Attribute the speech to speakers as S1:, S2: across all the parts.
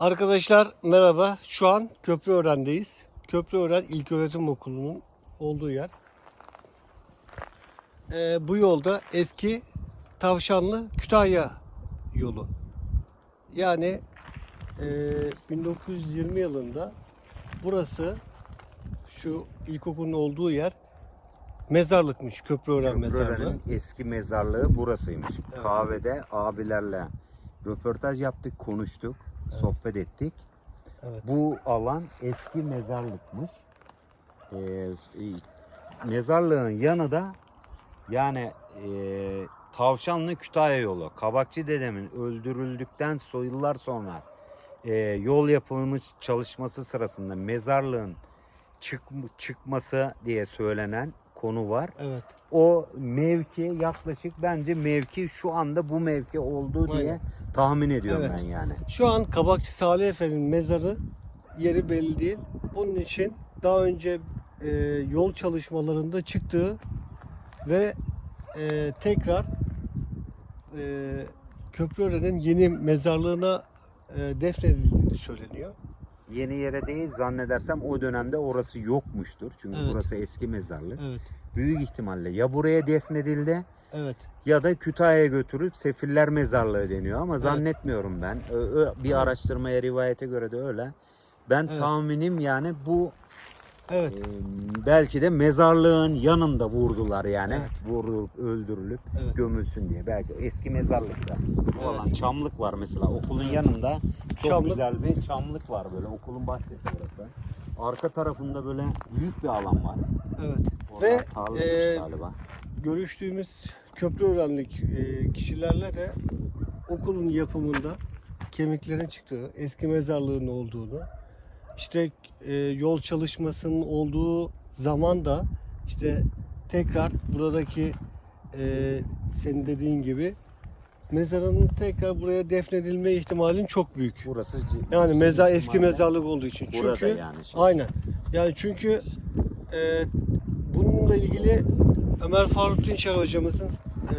S1: Arkadaşlar merhaba. Şu an Köprüören'deyiz. Köprüören İlköğretim Okulu'nun olduğu yer. Ee, bu yolda eski Tavşanlı Kütahya yolu. Yani e, 1920 yılında burası şu ilkokulun olduğu yer mezarlıkmış. Köprüören mezarlığı.
S2: Eski mezarlığı burasıymış. Kahvede abilerle röportaj yaptık, konuştuk, sohbet ettik.
S1: Evet.
S2: Bu alan eski mezarlıkmış. Ee, mezarlığın yanı da yani e, Tavşanlı Kütahya yolu. Kabakçı dedemin öldürüldükten yıllar sonra e, yol yapımı çalışması sırasında mezarlığın çık, çıkması diye söylenen konu var.
S1: Evet.
S2: O mevki yaklaşık bence mevki şu anda bu mevki olduğu diye
S1: Aynen.
S2: tahmin ediyorum
S1: Evet.
S2: ben yani.
S1: Şu an Kabakçı Salih Efe'nin mezarı yeri belli değil. Bunun için daha önce e, yol çalışmalarında çıktığı ve e, tekrar e, Köprüören'in yeni mezarlığına e, defnedildiğini söyleniyor.
S2: Yeni yere değil zannedersem o dönemde orası yokmuştur. Çünkü
S1: Evet.
S2: burası eski mezarlık.
S1: Evet.
S2: Büyük ihtimalle ya buraya defnedildi
S1: Evet.
S2: ya da Kütahya'ya götürüp Sefiller Mezarlığı deniyor ama zannetmiyorum ben. Bir araştırmaya rivayete göre de öyle. Ben
S1: Evet.
S2: tahminim yani bu
S1: Evet.
S2: e, belki de mezarlığın yanında vurdular yani.
S1: Evet.
S2: Vurulup öldürülüp
S1: Evet.
S2: gömülsün diye. Belki eski mezarlıkta.
S1: Evet.
S2: alan çamlık var mesela okulun yanında. Çok
S1: Çamlık.
S2: güzel bir çamlık var böyle okulun bahçesi burası. Arka tarafında böyle büyük bir alan var.
S1: Evet. Ve e, görüştüğümüz Köprüörenlik e, kişilerle de okulun yapımında kemiklerin çıktığı, eski mezarlığın olduğunu, işte e, yol çalışmasının olduğu zaman da işte tekrar buradaki e, senin dediğin gibi mezarın tekrar buraya defnedilme ihtimalin çok büyük.
S2: Burası
S1: Yani mezar eski mezarlık olduğu için. Çünkü
S2: yani. şey.
S1: Aynen. Yani çünkü e, bununla ilgili Ömer Faruk Dinçer hocamızın e,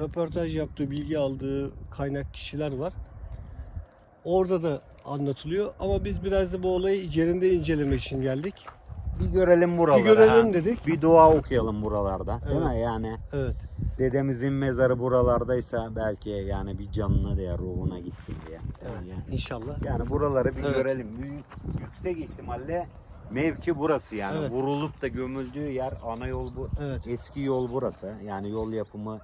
S1: röportaj yaptığı, bilgi aldığı kaynak kişiler var. Orada da anlatılıyor ama biz biraz da bu olayı yerinde incelemek için geldik.
S2: Bir görelim buraları.
S1: Bir görelim
S2: ha.
S1: dedik.
S2: Bir dua okuyalım buralarda. Değil
S1: Evet.
S2: mi? Yani
S1: Evet.
S2: dedemizin mezarı buralardaysa belki yani bir canına diye ruhuna gitsin diye.
S1: Evet.
S2: Yani,
S1: İnşallah.
S2: yani buraları bir
S1: Evet.
S2: görelim. Büyük, yüksek ihtimalle mevki burası yani.
S1: Evet.
S2: Vurulup da gömüldüğü yer ana yol bu.
S1: Evet.
S2: Eski yol burası. Yani yol yapımı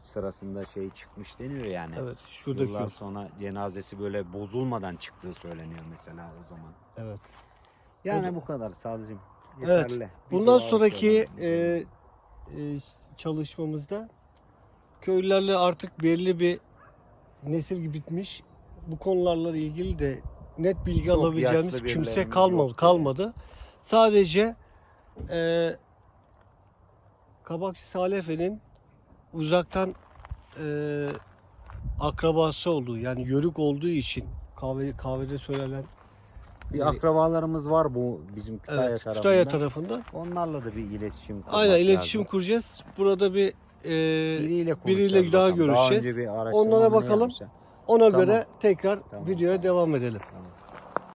S2: sırasında şey çıkmış deniyor yani.
S1: Evet. Şuradaki.
S2: Yıllar sonra cenazesi böyle bozulmadan çıktığı söyleniyor mesela o zaman.
S1: Evet.
S2: Yani bu kadar Sadıcığım.
S1: Evet.
S2: Yeterli.
S1: Bundan sonraki e, e, çalışmamızda köylülerle artık belli bir nesil bitmiş. Bu konularla ilgili de net bilgi
S2: Çok
S1: alabileceğimiz kimse kalmadı.
S2: yok
S1: kalmadı. Sadece e, Kabakçı Salih Efe'nin uzaktan e, akrabası olduğu yani yörük olduğu için kahve kahvede söylenen
S2: Bir akrabalarımız var bu bizim Kütahya
S1: evet,
S2: tarafında.
S1: Kütahya tarafında.
S2: Onlarla da bir iletişim kurmak
S1: Aynen iletişim
S2: lazım.
S1: kuracağız. Burada bir e,
S2: biriyle,
S1: biriyle daha
S2: bakalım.
S1: görüşeceğiz.
S2: bir
S1: Onlara bakalım.
S2: yapmışlar?
S1: ona
S2: Tamam.
S1: göre tekrar
S2: Tamam.
S1: videoya devam edelim.
S2: Tamam.